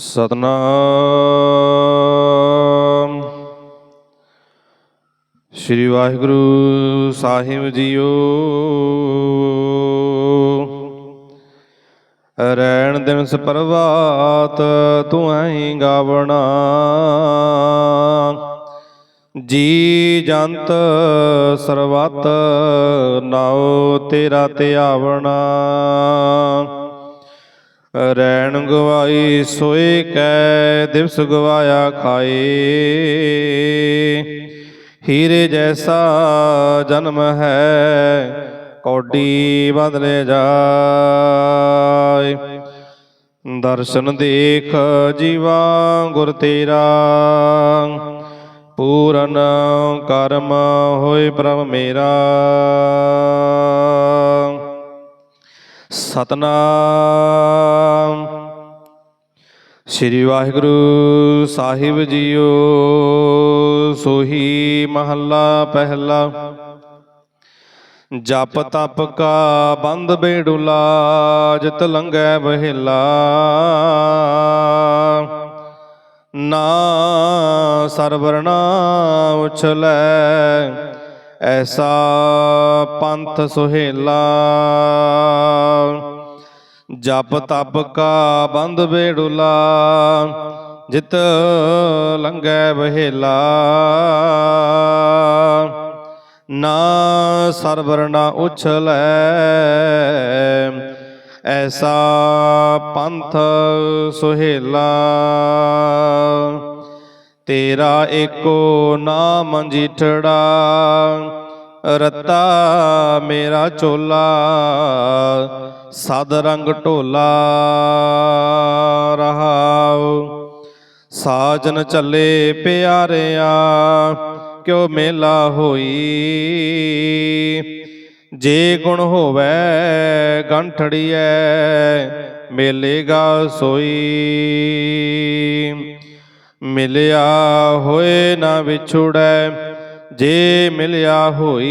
ਸਤਨਾਮ। ਸ੍ਰੀ ਵਾਹਿਗੁਰੂ ਸਾਹਿਬ ਜੀਓ। ਰੈਣ ਦਿਵਸ ਪ੍ਰਭਾਤ ਤੂੰ ਐਂ ਗਾਵਣਾ। ਜੀ ਜੰਤ ਸਰਬੱਤ ਨਾਉ ਤੇਰਾ ਧਿਆਵਣਾ ਰੈਣ ਗਵਾਈ ਸੋਏ ਕੈ ਦਿਵਸ ਗਵਾਇਆ ਖਾਏ ਹੀਰੇ ਜੈਸਾ ਜਨਮ ਹੈ, ਕੌਡੀ ਬਦਲੇ ਜਾਏ। ਦਰਸ਼ਨ ਦੇਖ ਜੀਵਾ ਗੁਰ ਤੇਰਾ, ਪੂਰਨ ਕਰਮ ਹੋਏ ਪ੍ਰਭ ਮੇਰਾ। ਸਤਨਾਮ। ਸ੍ਰੀ ਵਾਹਿਗੁਰੂ ਸਾਹਿਬ ਜੀਓ, ਸੋਹੀ ਮਹੱਲਾ ਪਹਿਲਾ। ਜਪ ਤਪ ਕਾ ਬੰਦ ਬੇੜੁਲਾ, ਜਿਤ ਲੰਗੈ ਬਹਿਲਾ ਨਾ ਸਰਵਰਣਾ ਉਛਲੈ ਐਸਾ ਪੰਥ ਸੁਹੇਲਾ, ਜਪ ਤਪ ਕਾ ਬੰਦ ਬੇੜੁਲਾ, ਜਿਤ ਲੰਗੈ ਬਹਿਲਾ। ਨਾ ਸਰਵਰ ਸਰਵਰਣਾ ਉਛਲੈ, ਐਸਾ ਪੰਥ ਸੁਹੇਲਾ। ਤੇਰਾ ਏਕੋ ਨਾਮ ਜੀਠੜਾ, ਰਤਾ ਮੇਰਾ ਚੋਲਾ, ਸਦ ਰੰਗ ਢੋਲਾ ਰਹਾਉ। ਸਾਜਨ ਚੱਲੇ ਪਿਆਰਿਆ, ਕਿਉ ਮੇਲਾ ਹੋਈ? ਜੇ ਗੁਣ ਹੋਵੇ ਗੰਠੜੀਐ, ਮੇਲੇਗਾ ਸੋਈ। ਮਿਲਿਆ ਹੋਏ ਨਾ ਵਿਛੁੜੈ, ਜੇ ਮਿਲਿਆ ਹੋਈ।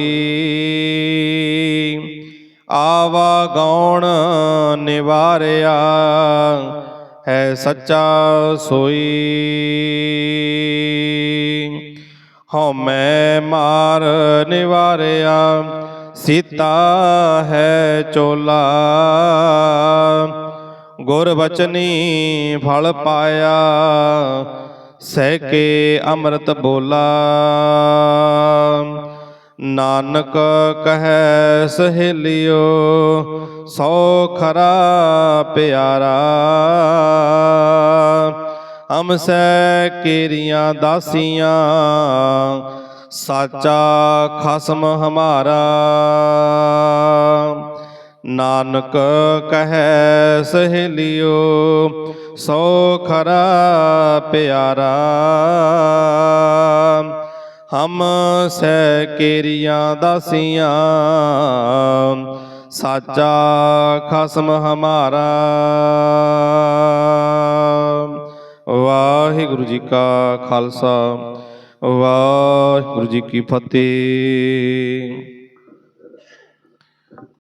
ਆਵਾ ਗੌਣ ਨਿਵਾਰਿਆ, ਹੈ ਸੱਚਾ ਸੋਈ। ਹਉਮੈ ਮਾਰ ਨਿਵਾਰਿਆ, ਸੀਤਾ ਹੈ ਚੋਲਾ। ਗੁਰ ਬਚਨੀ ਫਲ ਪਾਇਆ ਸਹਿ ਕੇ ਅੰਮ੍ਰਿਤ ਬੋਲਾ। ਨਾਨਕ ਕਹੈ ਸਹੇਲਿਓ, ਸੋ ਖਰਾ ਪਿਆਰਾ। ਹਮ ਸੈ ਕੇਰੀਆਂ ਦਾਸੀਆਂ, ਸਾਚਾ ਖਸਮ ਹਮਾਰਾ। ਨਾਨਕ ਕਹੈ ਸਹੇਲਿਓ, ਸੋ ਖਰਾ ਪਿਆਰਾ। ਹਮ ਸਹਿ ਕੇਰੀਆਂ ਦਾਸੀਆਂ, ਸਾਚਾ ਖਸਮ ਹਮਾਰਾ। ਵਾਹਿਗੁਰੂ ਜੀ ਕਾ ਖਾਲਸਾ, ਵਾਹਿਗੁਰੂ ਜੀ ਕੀ ਫਤਿਹ।